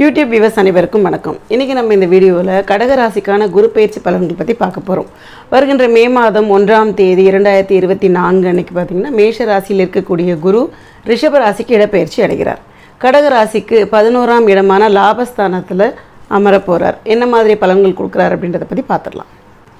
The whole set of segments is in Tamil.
யூடியூப் விவஸ் அனைவருக்கும் வணக்கம். இன்றைக்கி நம்ம இந்த வீடியோவில் கடகராசிக்கான குரு பயிற்சி பலன்கள் பற்றி பார்க்க போகிறோம் வருகின்ற மே மாதம் ஒன்றாம் தேதி இரண்டாயிரத்தி இருபத்தி நான்கு அன்னைக்கு பார்த்தீங்கன்னா மேஷ ராசியில் இருக்கக்கூடிய குரு ரிஷப ராசிக்கு இடப்பெயர்ச்சி அடைகிறார். கடகராசிக்கு பதினோராம் இடமான லாபஸ்தானத்தில் அமர போகிறார் என்ன மாதிரி பலன்கள் கொடுக்குறார் அப்படின்றத பற்றி பார்த்துடலாம்.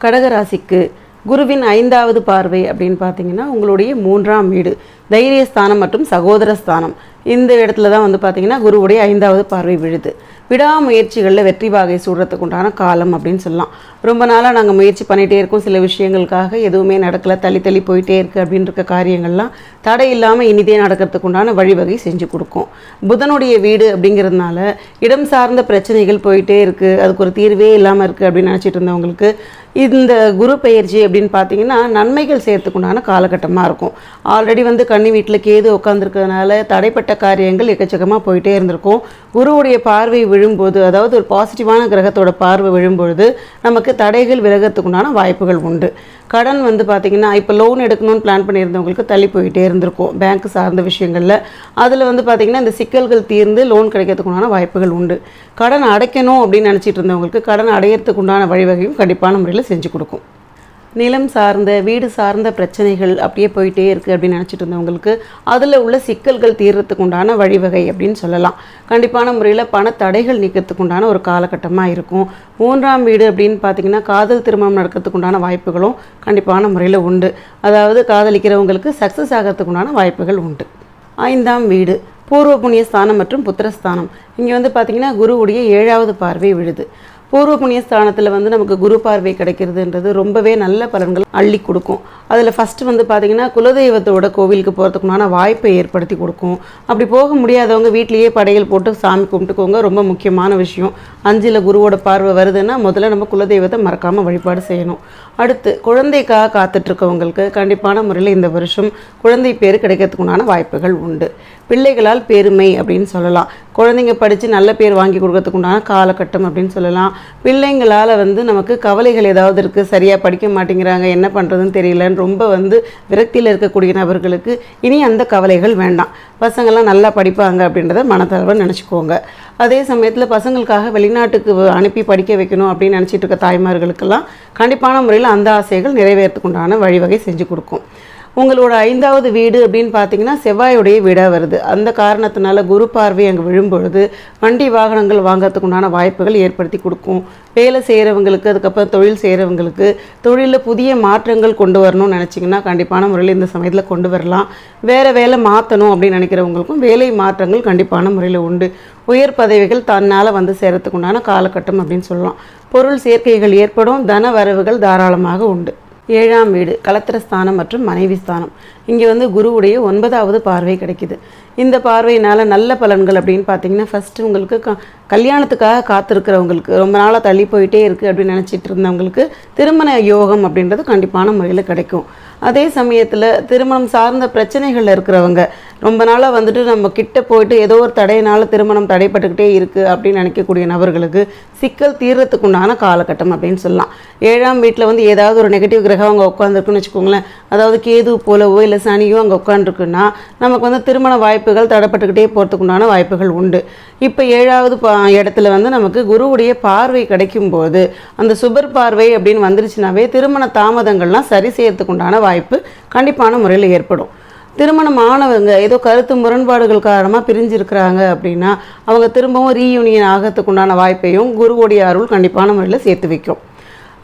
கடகராசிக்கு குருவின் ஐந்தாவது பார்வை அப்படின்னு பார்த்தீங்கன்னா உங்களுடைய மூன்றாம் வீடு தைரியஸ்தானம் மற்றும் சகோதர ஸ்தானம். இந்த இடத்துல தான் வந்து பார்த்தீங்கன்னா குருவுடைய ஐந்தாவது பார்வை விழுது. விடாமுயற்சிகளில் வெற்றி வாகை சூடுறதுக்கு உண்டான காலம் அப்படின்னு சொல்லலாம். ரொம்ப நாளாக நாங்கள் முயற்சி பண்ணிகிட்டே இருக்கோம் சில விஷயங்களுக்காக எதுவுமே நடக்கலை தள்ளி தள்ளி போயிட்டே இருக்குது அப்படின்னு இருக்க காரியங்கள்லாம் தடை இல்லாமல் இனிதே நடக்கிறதுக்கு உண்டான வழிவகை செஞ்சு கொடுக்கும். புதனுடைய வீடு அப்படிங்கிறதுனால இடம் சார்ந்த பிரச்சனைகள் போயிட்டே இருக்குது அதுக்கு ஒரு தீர்வே இல்லாமல் இருக்குது அப்படின்னு நினச்சிட்டு இருந்தவங்களுக்கு இந்த குரு பெயர்ச்சி அப்படின்னு பார்த்தீங்கன்னா நன்மைகள் சேர்த்துக்குண்டான காலகட்டமாக இருக்கும். ஆல்ரெடி வந்து கன்னி வீட்டில் கேது உட்காந்துருக்கிறதுனால தடைப்பட்ட காரியங்கள் எக்கச்சக்கமாக போயிட்டே இருந்திருக்கும். குருவுடைய பார்வை விழும்போது அதாவது ஒரு பாசிட்டிவான கிரகத்தோட பார்வை விழும்பொழுது நமக்கு தடைகள் விலகிறதுக்குண்டான வாய்ப்புகள் உண்டு. கடன் வந்து பார்த்திங்கன்னா இப்போ லோன் எடுக்கணும்னு பிளான் பண்ணியிருந்தவங்களுக்கு தள்ளி போயிட்டே இருந்திருக்கும் பேங்க் சார்ந்த விஷயங்களில். அதில் வந்து பார்த்திங்கன்னா இந்த சிக்கல்கள் தீர்ந்து லோன் கிடைக்கிறதுக்குண்டான வாய்ப்புகள் உண்டு. கடன் அடைக்கணும் அப்படின்னு நினச்சிட்டு இருந்தவங்களுக்கு கடன் அடையிறதுக்குண்டான வழிவகையும் கண்டிப்பான முறையில் செஞ்சு கொடுக்கும். நிலம் சார்ந்த வீடு சார்ந்த பிரச்சனைகள் அப்படியே போயிட்டே இருக்குது அப்படின்னு நினச்சிட்டு இருந்தவங்களுக்கு அதில் உள்ள சிக்கல்கள் தீர்றதுக்கு உண்டான வழிவகை அப்படின்னு சொல்லலாம். கண்டிப்பான முறையில் பண தடைகள் நீக்கிறதுக்கு உண்டான ஒரு காலகட்டமாக இருக்கும். மூன்றாம் வீடு அப்படின்னு பார்த்தீங்கன்னா காதல் திருமணம் நடக்கிறதுக்கு உண்டான வாய்ப்புகளும் கண்டிப்பான முறையில் உண்டு. அதாவது காதலிக்கிறவங்களுக்கு சக்ஸஸ் ஆகிறதுக்கு உண்டான வாய்ப்புகள் உண்டு. ஐந்தாம் வீடு பூர்வ புண்ணிய ஸ்தானம் மற்றும் புத்திரஸ்தானம். இங்கே வந்து பார்த்திங்கன்னா குருவுடைய ஏழாவது பார்வை விழுது. பூர்வ புண்ணிய ஸ்தானத்தில் வந்து நமக்கு குரு பார்வை கிடைக்கிறதுன்றது ரொம்பவே நல்ல பலன்கள் அள்ளி கொடுக்கும். அதில் ஃபஸ்ட்டு வந்து பார்த்திங்கன்னா குலதெய்வத்தோட கோவிலுக்கு போகிறதுக்குமான வாய்ப்பை ஏற்படுத்தி கொடுக்கும். அப்படி போக முடியாதவங்க வீட்லேயே படையல் போட்டு சாமி கும்பிட்டுக்கோங்க ரொம்ப முக்கியமான விஷயம். அஞ்சில் குருவோட பார்வை வருதுன்னா முதல்ல நம்ம குலதெய்வத்தை மறக்காமல் வழிபாடு செய்யணும். அடுத்து குழந்தைக்காக காத்துட்ருக்கவங்களுக்கு கண்டிப்பான முறையில் இந்த வருஷம் குழந்தை பேர் கிடைக்கிறதுக்குண்டான வாய்ப்புகள் உண்டு. பிள்ளைகளால் பெருமை அப்படின்னு சொல்லலாம். குழந்தைங்க படித்து நல்ல பேர் வாங்கி கொடுக்கறதுக்குண்டான காலகட்டம் அப்படின்னு சொல்லலாம். பிள்ளைங்களால் வந்து நமக்கு கவலைகள் ஏதாவது இருக்குது சரியாக படிக்க மாட்டேங்கிறாங்க. என்ன பண்ணுறதுன்னு தெரியலன்னு ரொம்ப வந்து விரக்தியில் இருக்கக்கூடிய நபர்களுக்கு இனி அந்த கவலைகள் வேண்டாம். பசங்கள்லாம் நல்லா படிப்பாங்க அப்படின்றத மனதளவில் நினச்சிக்கோங்க. அதே சமயத்தில் பசங்களுக்காக வெளிநாட்டுக்கு அனுப்பி படிக்க வைக்கணும் அப்படின்னு நினச்சிட்டு இருக்க தாய்மார்களுக்கெல்லாம் கண்டிப்பான முறையில் அந்த ஆசைகள் நிறைவேறத்துக்குண்டான வழிவகை செஞ்சு கொடுக்கும். உங்களோட ஐந்தாவது வீடு அப்படின்னு பார்த்தீங்கன்னா செவ்வாயுடைய வீடாக வருது. அந்த காரணத்தினால குரு பார்வை அங்கே விழும்பொழுது வண்டி வாகனங்கள் வாங்கறதுக்கு உண்டான வாய்ப்புகள் ஏற்படுத்தி கொடுக்கும். வேலை செய்கிறவங்களுக்கு அதுக்கப்புறம் தொழில் செய்கிறவங்களுக்கு தொழிலில் புதிய மாற்றங்கள் கொண்டு வரணும்னு நினச்சிங்கன்னா கண்டிப்பான முறையில் இந்த சமயத்தில் கொண்டு வரலாம். வேறு வேலை மாற்றணும் அப்படின்னு நினைக்கிறவங்களுக்கும் வேலை மாற்றங்கள் கண்டிப்பான முறையில் உண்டு. உயர் பதவிகள் தன்னால் வந்து சேரத்துக்கு உண்டான காலகட்டம் அப்படின்னு சொல்லலாம். பொருள் சேர்க்கைகள் ஏற்படும் தன வரவுகள் தாராளமாக உண்டு. ஏழாம் வீடு கலத்திரஸ்தானம் மற்றும் மனைவி ஸ்தானம். இங்கே வந்து குருவுடைய ஒன்பதாவது பார்வை கிடைக்குது. இந்த பார்வையினால் நல்ல பலன்கள் அப்படின்னு பார்த்தீங்கன்னா ஃபஸ்ட்டு உங்களுக்கு க கல்யாணத்துக்காக காத்திருக்கிறவங்களுக்கு ரொம்ப நாளாக தள்ளி போயிட்டே இருக்குது அப்படின்னு நினச்சிட்டு இருந்தவங்களுக்கு திருமண யோகம் அப்படின்றது கண்டிப்பான முறையில் கிடைக்கும். அதே சமயத்தில் திருமணம் சார்ந்த பிரச்சனைகள் இருக்கிறவங்க ரொம்ப நாளாக வந்துட்டு நம்ம கிட்ட போயிட்டு ஏதோ ஒரு தடையினால திருமணம் தடைப்பட்டுக்கிட்டே இருக்குது அப்படின்னு நினைக்கக்கூடிய நபர்களுக்கு சிக்கல் தீர்றதுக்கு உண்டான காலகட்டம் அப்படின்னு சொல்லலாம். ஏழாம் வீட்டில் வந்து ஏதாவது ஒரு நெகட்டிவ் கிரகம் அவங்க உட்காந்துருக்குன்னு வச்சுக்கோங்களேன். அதாவது கேது போலவோ இல்லை சனியும் அங்கே உட்காந்துருக்குன்னா நமக்கு வந்து திருமண வாய்ப்புகள் தடைப்பட்டுக்கிட்டே போகிறதுக்கு உண்டான வாய்ப்புகள் உண்டு. இப்போ ஏழாவது பா இடத்துல வந்து நமக்கு குருவுடைய பார்வை கிடைக்கும்போது அந்த சுபர் பார்வை அப்படின்னு வந்துருச்சுனாவே திருமண தாமதங்கள்லாம் சரி செய்யறதுக்கு உண்டான வாய்ப்பு கண்டிப்பான முறையில் ஏற்படும். திருமணம் ஆனவங்க ஏதோ கருத்து முரண்பாடுகள் காரணமாக பிரிஞ்சிருக்கிறாங்க அப்படின்னா அவங்க திரும்பவும் ரீயூனியன் ஆகிறதுக்குண்டான வாய்ப்பையும் குருவுடைய அருள் கண்டிப்பான முறையில் சேர்த்து வைக்கும்.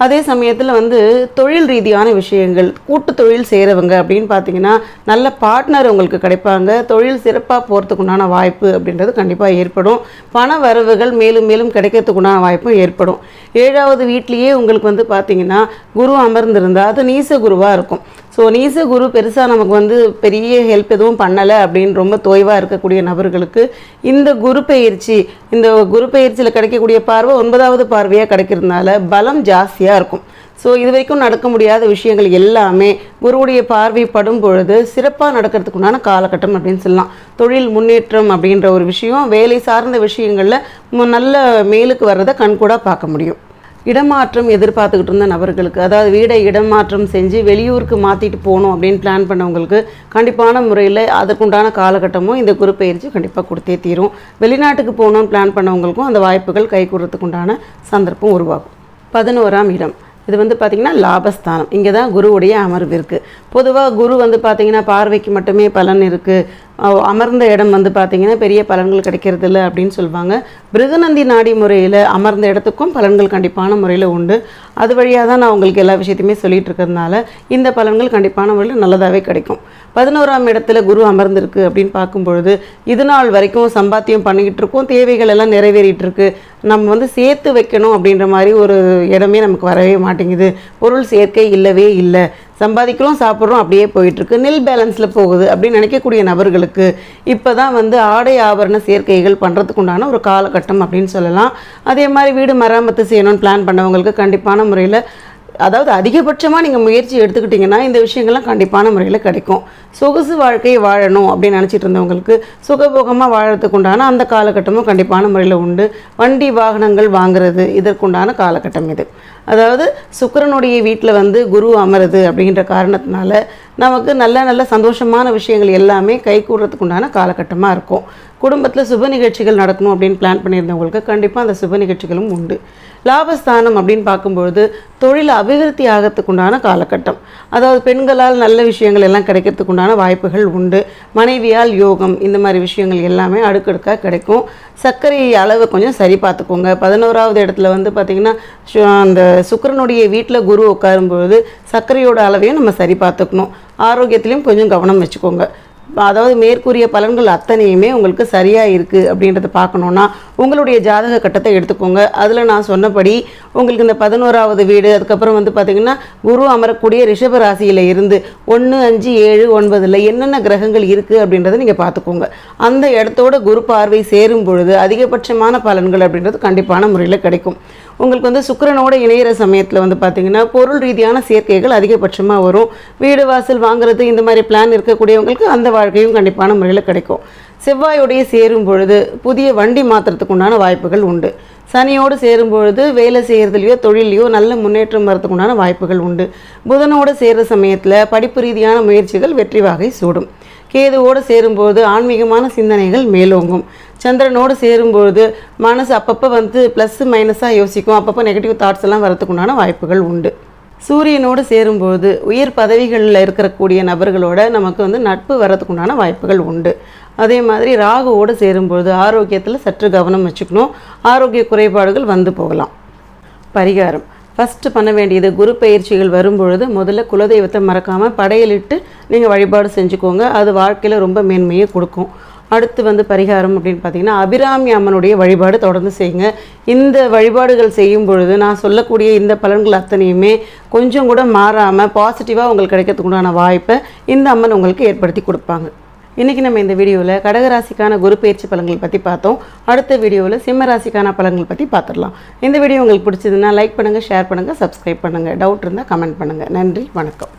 அதே சமயத்தில் வந்து தொழில் ரீதியான விஷயங்கள் கூட்டு தொழில் செய்கிறவங்க அப்படின்னு பார்த்தீங்கன்னா நல்ல பார்ட்னர் உங்களுக்கு கிடைப்பாங்க. தொழில் சிறப்பாக போகிறதுக்குண்டான வாய்ப்பு அப்படின்றது கண்டிப்பாக ஏற்படும். பண வரவுகள் மேலும் மேலும் கிடைக்கிறதுக்குண்டான வாய்ப்பும் ஏற்படும். ஏழாவது வீட்லேயே உங்களுக்கு வந்து பார்த்தீங்கன்னா குரு அமர்ந்திருந்தால் அது நீச குருவாக இருக்கும். ஸோ நீச குரு பெருசாக நமக்கு வந்து பெரிய ஹெல்ப் எதுவும் பண்ணலை அப்படின்னு ரொம்ப தோய்வாக இருக்கக்கூடிய நபர்களுக்கு இந்த குரு பயிற்சி இந்த குரு பயிற்சியில் கிடைக்கக்கூடிய பார்வை ஒன்பதாவது பார்வையாக கிடைக்கிறதுனால பலம் ஜாஸ்தியாக இருக்கும். ஸோ இது வரைக்கும் நடக்க முடியாத விஷயங்கள் எல்லாமே குருவுடைய பார்வை படும் பொழுது சிறப்பாக நடக்கிறதுக்கு உண்டான காலகட்டம் அப்படின்னு சொல்லலாம். தொழில் முன்னேற்றம் அப்படின்ற ஒரு விஷயம் வேலை சார்ந்த விஷயங்களில் நல்ல மேலுக்கு வர்றதை கண்கூடாக பார்க்க முடியும். இடமாற்றம் எதிர்பார்த்துக்கிட்டு இருந்த நபர்களுக்கு அதாவது வீடை இடமாற்றம் செஞ்சு வெளியூருக்கு மாற்றிட்டு போகணும் அப்படின்னு பிளான் பண்ணவங்களுக்கு கண்டிப்பான முறையில் அதற்குண்டான காலகட்டமும் இந்த குரு பயிற்சி கண்டிப்பாக கொடுத்தே தீரும். வெளிநாட்டுக்கு போகணும்னு பிளான் பண்ணவங்களுக்கும் அந்த வாய்ப்புகள் கை உண்டான சந்தர்ப்பம் உருவாகும். பதினோராம் இடம். இது வந்து பார்த்திங்கன்னா லாபஸ்தானம். இங்கே தான் குருவுடைய அமர்வு இருக்குது பொதுவாக குரு வந்து பார்த்திங்கன்னா பார்வைக்கு மட்டுமே பலன் இருக்குது அமர்ந்த இடம் வந்து பார்த்திங்கன்னா பெரிய பலன்கள் கிடைக்கிறது இல்லை அப்படின்னு சொல்லுவாங்க பிருகநந்தி நாடி முறையில் அமர்ந்த இடத்துக்கும் பலன்கள் கண்டிப்பான முறையில் உண்டு. அது வழியாக தான் நான் உங்களுக்கு எல்லா விஷயத்தையுமே சொல்லிட்டு இருக்கிறதுனால இந்த பலன்கள் கண்டிப்பான முறையில் நல்லதாகவே கிடைக்கும். பதினோராம் இடத்துல குரு அமர்ந்திருக்கு அப்படின்னு பார்க்கும்பொழுது இது நாள் வரைக்கும் சம்பாத்தியம் பண்ணிக்கிட்டு இருக்கோம் தேவைகள் எல்லாம் நிறைவேறிட்டு இருக்கு. நம்ம வந்து சேர்த்து வைக்கணும் அப்படின்ற மாதிரி ஒரு இடமே நமக்கு வரவே மாட்டேங்குது. பொருள் சேர்க்கை இல்லவே இல்லை. சம்பாதிக்கிறோம் சாப்பிட்றோம் அப்படியே போயிட்டுருக்கு. நில் பேலன்ஸில் போகுது அப்படின்னு நினைக்கக்கூடிய நபர்களுக்கு இப்போ தான் வந்து ஆடை ஆபரண சேர்க்கைகள் பண்ணுறதுக்குண்டான ஒரு காலகட்டம் அப்படின்னு சொல்லலாம். அதே மாதிரி வீடு மராமத்து செய்யணும்னு பிளான் பண்ணவங்களுக்கு கண்டிப்பான முறையில் அதாவது அதிகபட்சமாக நீங்கள் முயற்சி எடுத்துக்கிட்டிங்கன்னா இந்த விஷயங்கள்லாம் கண்டிப்பான முறையில் கிடைக்கும். சொகுசு வாழ்க்கையை வாழணும் அப்படின்னு நினச்சிட்டு இருந்தவங்களுக்கு சுகபோகமாக வாழறதுக்கு உண்டான அந்த காலகட்டமும் கண்டிப்பான முறையில் உண்டு. வண்டி வாகனங்கள் வாங்குறது இதற்குண்டான காலகட்டம் இது. அதாவது சுக்கிரனுடைய வீட்டில் வந்து குரு அமருது அப்படின்ற காரணத்தினால நமக்கு நல்ல நல்ல சந்தோஷமான விஷயங்கள் எல்லாமே கை கூடுறதுக்குண்டான காலகட்டமாக இருக்கும். குடும்பத்தில் சுப நிகழ்ச்சிகள் நடக்கணும் அப்படின்னு பிளான் பண்ணியிருந்தவங்களுக்கு கண்டிப்பாக அந்த சுப நிகழ்ச்சிகளும் உண்டு. லாபஸ்தானம் அப்படின்னு பார்க்கும்பொழுது தொழில் அபிவிருத்தி ஆகிறதுக்குண்டான காலகட்டம். அதாவது பெண்களால் நல்ல விஷயங்கள் எல்லாம் கிடைக்கிறதுக்குண்டான கிடைக்கிறதுக்கான வாய்ப்புகள் உண்டு. மனைவியால் யோகம் இந்த மாதிரி விஷயங்கள் எல்லாமே அடுக்கடுக்காக கிடைக்கும். சர்க்கரை அளவை கொஞ்சம் சரி பார்த்துக்கோங்க. பதினோராவது இடத்துல வந்து பார்த்திங்கன்னா சு- அந்த சுக்கரனுடைய வீட்டில் குரு உட்காரும்பொழுது சர்க்கரையோட அளவையும் நம்ம சரி பார்த்துக்கணும். ஆரோக்கியத்திலையும் கொஞ்சம் கவனம் வச்சுக்கோங்க. அதாவது மேற்கூறிய பலன்கள் அத்தனையுமே உங்களுக்கு சரியாக இருக்குது அப்படின்றத பார்க்கணுன்னா உங்களுடைய ஜாதக கட்டத்தை எடுத்துக்கோங்க. அதில் நான் சொன்னபடி உங்களுக்கு இந்த பதினோராவது வீடு அதுக்கப்புறம் வந்து பார்த்திங்கன்னா குரு அமரக்கூடிய ரிஷப ராசியில் இருந்து ஒன்று அஞ்சு ஏழு ஒன்பதில் என்னென்ன கிரகங்கள் இருக்குது அப்படின்றத நீங்கள் பார்த்துக்கோங்க. அந்த இடத்தோட குரு பார்வை சேரும் பொழுது அதிகபட்சமான பலன்கள் அப்படின்றது கண்டிப்பான முறையில் கிடைக்கும். உங்களுக்கு வந்து சுக்கிரனோட இணையிற சமயத்தில் வந்து பார்த்தீங்கன்னா பொருள் ரீதியான சேர்க்கைகள் அதிகபட்சமாக வரும். வீடு வாசல் வாங்குறது இந்த மாதிரி பிளான் இருக்கக்கூடியவங்களுக்கு அந்த வாழ்க்கையும் கண்டிப்பான முறையில் கிடைக்கும். செவ்வாயோடைய சேரும் பொழுது புதிய வண்டி மாற்றுறதுக்கு உண்டான வாய்ப்புகள் உண்டு. சனியோடு சேரும் பொழுது வேலை செய்கிறதுலையோ தொழிலையோ நல்ல முன்னேற்றம் வரதுக்கு உண்டான வாய்ப்புகள் உண்டு. புதனோடு சேர்ற சமயத்தில் படிப்பு ரீதியான முயற்சிகள் வெற்றி வாகை சூடும். கேதுவோடு சேரும்போது ஆன்மீகமான சிந்தனைகள் மேலோங்கும். சந்திரனோடு சேரும்பொழுது மனசு அப்பப்போ வந்து ப்ளஸ் மைனஸாக யோசிக்கும். அப்பப்போ நெகட்டிவ் தாட்ஸ் எல்லாம் வரத்துக்குண்டான வாய்ப்புகள் உண்டு. சூரியனோடு சேரும்போது உயர் பதவிகளில் இருக்கக்கூடிய நபர்களோட நமக்கு வந்து நட்பு வரதுக்கு வாய்ப்புகள் உண்டு. அதே மாதிரி ராகுவோடு சேரும்பொழுது ஆரோக்கியத்தில் சற்று கவனம் வச்சுக்கணும். ஆரோக்கிய குறைபாடுகள் வந்து போகலாம். பரிகாரம். ஃபஸ்ட்டு பண்ண வேண்டியது குரு பயிற்சிகள் வரும்பொழுது முதல்ல குலதெய்வத்தை மறக்காமல் படையலிட்டு நீங்கள் வழிபாடு செஞ்சுக்கோங்க. அது வாழ்க்கையில் ரொம்ப மேன்மையை கொடுக்கும். அடுத்து வந்து பரிகாரம் அப்படின்னு பார்த்தீங்கன்னா அபிராமி அம்மனுடைய வழிபாடு தொடர்ந்து செய்யுங்க. இந்த வழிபாடுகள் செய்யும் பொழுது நான் சொல்லக்கூடிய இந்த பலன்கள் அத்தனையுமே கொஞ்சம் கூட மாறாமல் பாசிட்டிவாக உங்களுக்கு கிடைக்கிறதுக்கு உண்டான வாய்ப்பை இந்த அம்மன் உங்களுக்கு ஏற்படுத்தி கொடுப்பாங்க. இன்றைக்கி நம்ம இந்த வீடியோவில் கடகராசிக்கான குரு பயிற்சி பலன்கள் பற்றி பார்த்தோம். அடுத்த வீடியோவில் சிம்ம ராசிக்கான பலன்கள் பற்றி பார்த்துடலாம் இந்த வீடியோ உங்களுக்கு பிடிச்சதுன்னா லைக் பண்ணுங்கள் ஷேர் பண்ணுங்கள் சப்ஸ்கிரைப் பண்ணுங்கள் டவுட் இருந்தால் கமெண்ட் பண்ணுங்கள் நன்றி வணக்கம்.